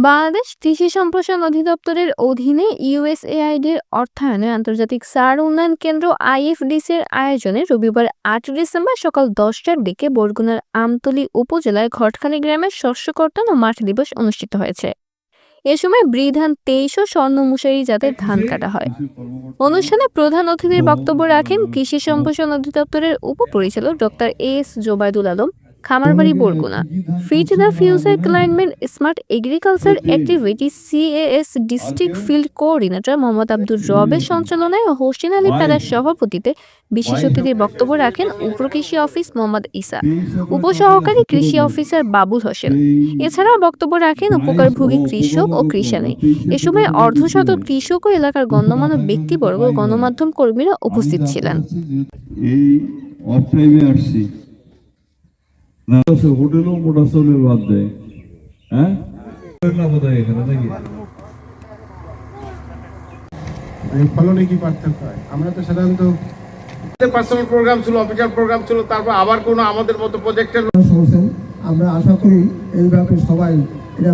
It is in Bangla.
বাংলাদেশ কৃষি সম্প্রসারণ অধিদপ্তরের অধীনে ইউএসএআইডির অর্থায়নে আন্তর্জাতিক সার উন্নয়ন কেন্দ্র আইএফডিসির আয়োজনে রবিবার আট ডিসেম্বর সকাল দশটার দিকে বরগুনার আমতলী উপজেলার ঘটখালি গ্রামের শস্য কর্তন ও মাঠ দিবস অনুষ্ঠিত হয়েছে। এ সময় বৃধান তেইশ স্বর্ণমুশারি জাতের ধান কাটা হয়। অনুষ্ঠানে প্রধান অতিথির বক্তব্য রাখেন কৃষি সম্প্রসারণ অধিদপ্তরের উপপরিচালক doctor S Jobaydul Alam Khamarbari Barguna. Feed the future climate smart agriculture activity CAS district field coordinator Mohammad Abdur রবের সঞ্চালনায় ও হোসেন আলী প্যারার সভাপতিতে বিশেষ অতিথির বক্তব্য রাখেন উপকৃষি অফিস মোহাম্মদ ইসা উপসহকারী কৃষি অফিসার বাবুল হোসেন। এছাড়াও বক্তব্য রাখেন উপকারভোগী কৃষক ও কৃষানী এ সময় অর্ধশত কৃষক ও এলাকার গণ্যমান্য ব্যক্তিবর্গ গণমাধ্যম কর্মীরা উপস্থিত ছিলেন। এই অফ টাইমে আসছি। হোটেলও মোটা বাদ দেয় হ্যাঁ হয় এখানে নাকি? ফলনে কি পার্থক্য? হয় আমরা তো সাধারণত পার্সোনাল প্রোগ্রাম ছিল অফিসিয়াল প্রোগ্রাম ছিল তারপর আবার কোনো আমাদের মতো প্রজেক্টের আমরা আশা করি এইভাবে সবাই